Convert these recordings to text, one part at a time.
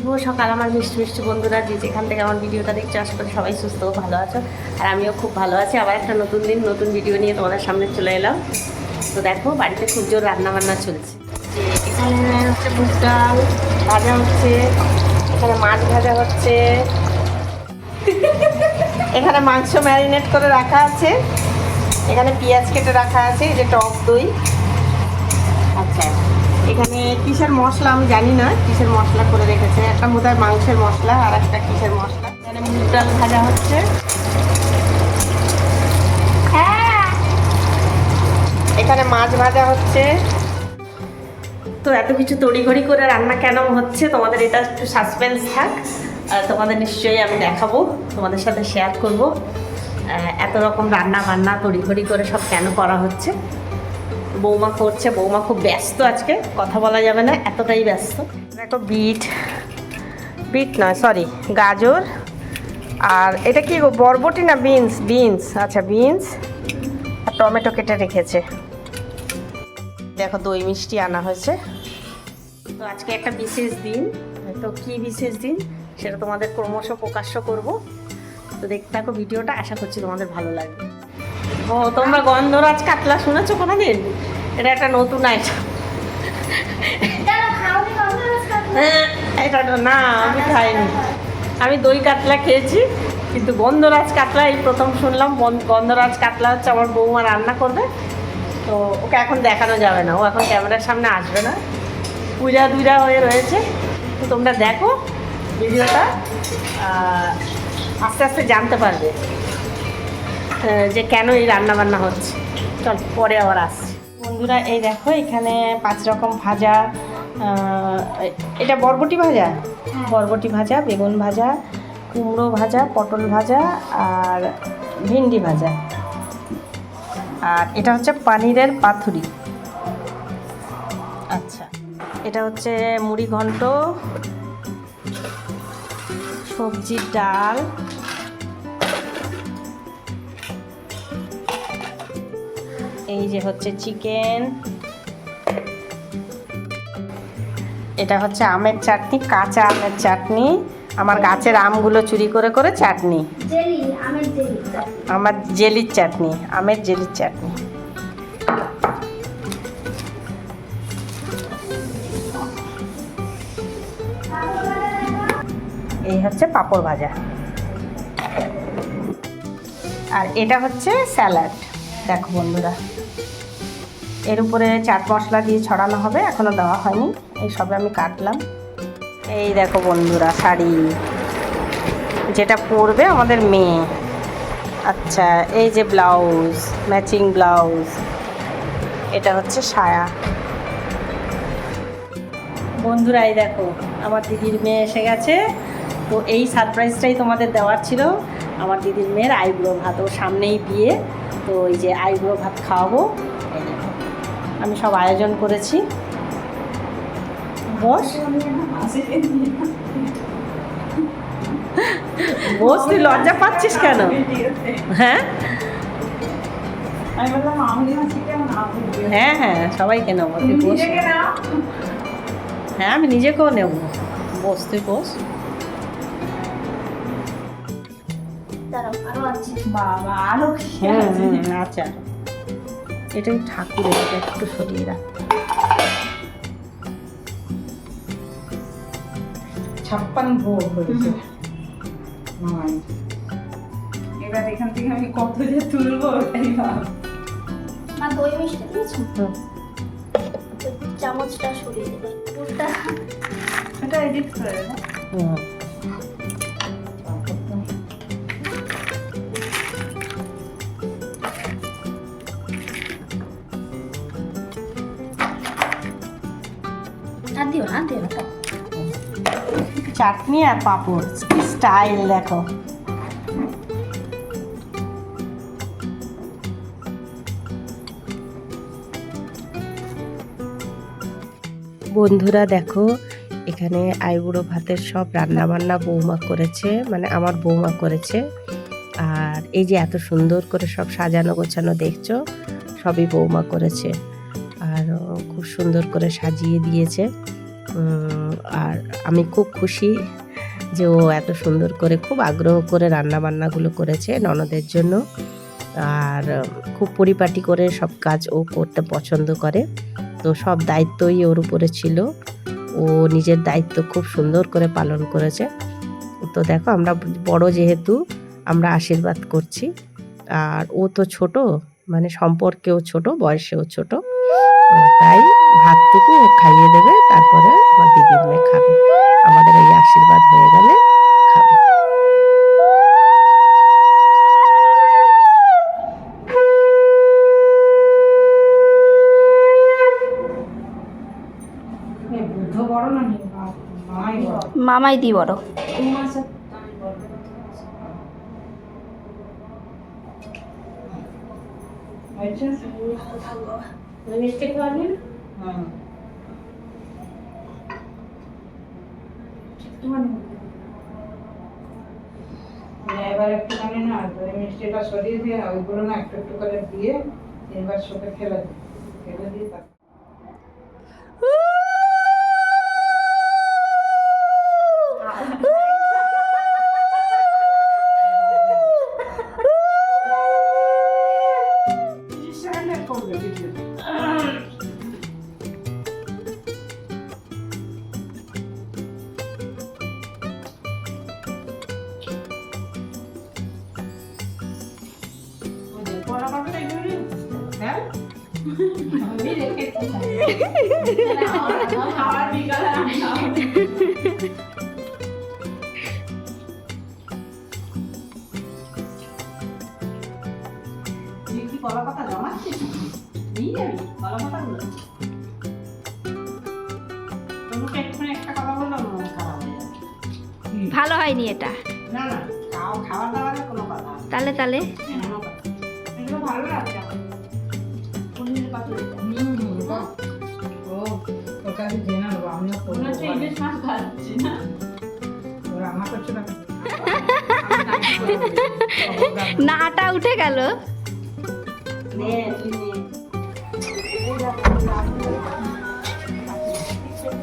শুভ সকাল আমার মিষ্টি মিষ্টি বন্ধুরা, যে যেখান থেকে আমার ভিডিওটা দেখছ, আশা করি সবাই সুস্থ ভালো আছো। আর আমিও খুব ভালো আছি। আবার একটা নতুন দিন, নতুন ভিডিও নিয়ে তোমাদের সামনে চলে এলাম। তো দেখো, বাড়িতে খুব জোর রান্না বান্না চলছে। এখানে হচ্ছে মুগ ডাল ভাজা হচ্ছে, এখানে মাছ ভাজা হচ্ছে। এখানে মাংস ম্যারিনেট করে রাখা আছে। এখানে পেঁয়াজ কেটে রাখা আছে যে টক দই। আচ্ছা। এখানে কিসের মশলা আমি জানি না, কিসের মশলা করে রেখেছে। একটা বোধ মাংসের মশলা আর একটা কিসের মশলা। এখানে মুগ ডাল ভাজা হচ্ছে। এখানে মাছ ভাজা হচ্ছে। তো এত কিছু তড়িঘড়ি করে রান্না কেন হচ্ছে, তোমাদের এটা একটু সাসপেন্স থাক। তোমাদের নিশ্চয়ই আমি দেখাবো, তোমাদের সাথে শেয়ার করব। এত রকম রান্না বান্না তড়িঘড়ি করে সব কেন করা হচ্ছে? বৌমা করছে, বৌমা খুব ব্যস্ত আজকে, কথা বলা যাবে না, এতটাই ব্যস্ত। দেখো বিট বিট নয় সরি গাজর, আর এটা কি বরবটি না বিনস? বিনস আচ্ছা বিনস, আর টমেটো কেটে রেখেছে। দেখো দই মিষ্টি আনা হয়েছে। তো আজকে একটা বিশেষ দিন, তো কি বিশেষ দিন? সেটা তোমাদের ক্রমশ প্রকাশ্য করব। তো দেখতে থাকো ভিডিওটা, আশা করছি তোমাদের ভালো লাগবে। ও, তোমরা গন্ধরাজ কাতলা শুনেছো কোনোদিন? এটা একটা নতুন আইটেম হ্যাঁ এটা না আমি খাইনি। আমি দই কাতলা খেয়েছি কিন্তু গন্ধরাজ কাতলা এই প্রথম শুনলাম গন্ধরাজ কাতলা হচ্ছে আমার বৌমা রান্না করবে। তো ওকে এখন দেখানো যাবে না ও এখন ক্যামেরার সামনে আসবে না। পূজা দুজা হয়ে রয়েছে। তো তোমরা দেখো ভিডিওটা আস্তে আস্তে জানতে পারবে যে কেন এই রান্না বান্না হচ্ছে। চল পরে আবার আসছি। বন্ধুরা এই দেখো এখানে পাঁচ রকম ভাজা এটা বরবটি ভাজা? বরবটি ভাজা বেগুন ভাজা কুমড়ো ভাজা পটল ভাজা আর ভিন্ডি ভাজা। আর এটা হচ্ছে পানিরের পাথুরি আচ্ছা এটা হচ্ছে মুড়ি ঘন্ট সবজির ডাল এই যে হচ্ছে চিকেন। এটা হচ্ছে আমের চাটনি কাঁচা আমের চাটনি। আমার গাছের আমগুলো চুরি করে করে চাটনি। আমার জেলির চাটনি আমের জেলির চাটনি। এই হচ্ছে পাঁপড় ভাজা। আর এটা হচ্ছে স্যালাড। দেখো বন্ধুরা। এর উপরে চাট মশলা দিয়ে ছড়ানো হবে, এখনও দেওয়া হয়নি। এই সবে আমি কাটলাম। এই দেখো বন্ধুরা, শাড়ি। যেটা পরবে আমাদের মেয়ে। আচ্ছা এই যে ব্লাউজ, ম্যাচিং ব্লাউজ, এটা হচ্ছে সায়া। বন্ধুরা, এই দেখো, আমার দিদির মেয়ে এসে গেছে। তো এই সারপ্রাইজটাই তোমাদের দেওয়ার ছিল। আমার দিদির মেয়ের আইব্রো ভাত, ওর সামনেই বিয়ে। তো এই যে আইব্রো ভাত খাওয়াবো। আমি সব আয়োজন করেছি। বস? বস তুই লজ্জা পাচ্ছিস কেন? হ্যাঁ? হ্যাঁ হ্যাঁ সবাইকে নেব তুই বস। হ্যাঁ আমি নিজেকেও নেব। বস তুই বস। কি হুম আচ্ছা। এটাই ঠাকুরের এটা একটু সরিয়ে রাখ। ছাপ্পান ভোগ হয়েছে। এবার এখান থেকে আমি কত যে তুলবো ওটাই মা দই মিষ্টি দিয়েছ। তো চামচটা সরিয়ে দেবে পুরটা এটা এডিট করে দাও চাটনি আর পাঁপড় স্টাইল দেখো। বন্ধুরা দেখো, এখানে আইবুড়ো ভাতের সব রান্না বান্না বৌমা করেছে মানে আমার বৌমা করেছে। আর এই যে এত সুন্দর করে সব সাজানো গোছানো দেখছ, সবই বৌমা করেছে। আর খুব সুন্দর করে সাজিয়ে দিয়েছে। আর আমি খুব খুশি যে ও এত সুন্দর করে, খুব আগ্রহ করে রান্না বান্নাগুলো করেছে ননদের জন্য। আর খুব পরিপাটি করে সব কাজ ও করতে পছন্দ করে। তো সব দায়িত্বই ওর উপরে ছিল। ও নিজের দায়িত্ব খুব সুন্দর করে পালন করেছে। তো দেখো, আমরা বড় যেহেতু, আমরা আশীর্বাদ করছি। আর ও তো ছোট মানে সম্পর্কেও ছোট, বয়সেও ছোট। তাই ভাতটুকু ও খাইয়ে দেবে তারপরে আমার দিদির মেয়ে খাবে। আমাদের এই আশীর্বাদ হয়ে গেলে খাবে। মামাই দি বড়। হয়েছে মিষ্টি খাওয়াবি হ্যাঁ মানে এবার একটুখানি না ওই মিষ্টিটা সরিয়ে দিয়ে ওইগুলো না একটু একটু করে দিয়ে এবার সঙ্গে ফেলে দিই ফেলে দিয়ে কলা পাতা জমাচ্ছিস নিয়ে যাবি কলা পাতাগুলো তোমাকে এক্ষুনি একটা কথা বললাম খারাপ হয়ে যাবে ভালো হয়নি এটা না। না খাও খাবার কোনো কথা। তাহলে তাহলে এগুলো ভালো লাগছে পনিরের পাতুরিটা। বাহ। ও, তোর কাছে জেনে নেব, আমিও করব। ও রান্না করছে না? নাটা উঠে গেল নে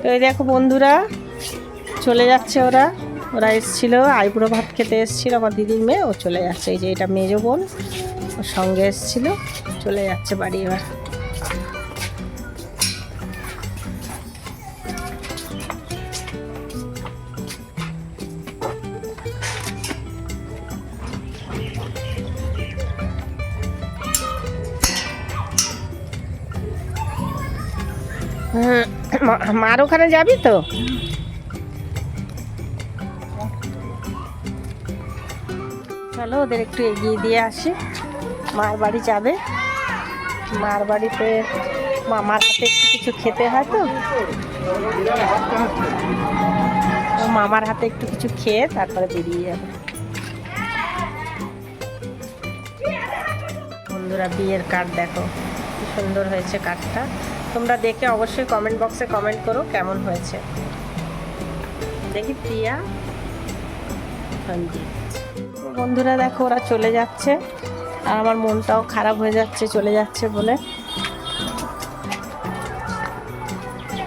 তো এই দেখো বন্ধুরা চলে যাচ্ছে ওরা ওরা এসছিল আইবুড়ো ভাত খেতে এসছিল আমার দিদির মেয়ে ও চলে যাচ্ছে এই যে এটা মেজো বোন সঙ্গে এসছিল, চলে যাচ্ছে বাড়ি এবার। মার ওখানে যাবি তো? চলো, ওদের একটু এগিয়ে দিয়ে আসি। মার বাড়ি যাবে। মার বাড়িতে মামার হাতে একটু কিছু খেতে হয় তো। মামার হাতে একটু কিছু খেয়ে তারপরে বেরিয়ে যাবে। বন্ধুরা, বিয়ের কার্ড দেখো। কি সুন্দর হয়েছে কার্ডটা তোমরা দেখে অবশ্যই কমেন্ট বক্সে কমেন্ট করো কেমন হয়েছে। দেখি প্রিয়া বন্ধুরা, দেখো ওরা চলে যাচ্ছে। আর আমার মনটাও খারাপ হয়ে যাচ্ছে চলে যাচ্ছে বলে।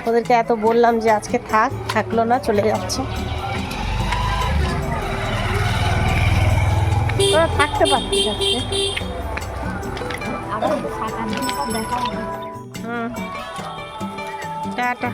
ওদেরকে এত বললাম যে আজকে থাক থাকল না চলে যাচ্ছে। ওরা থাকতে পারছি আজকে। হুম। টাটা।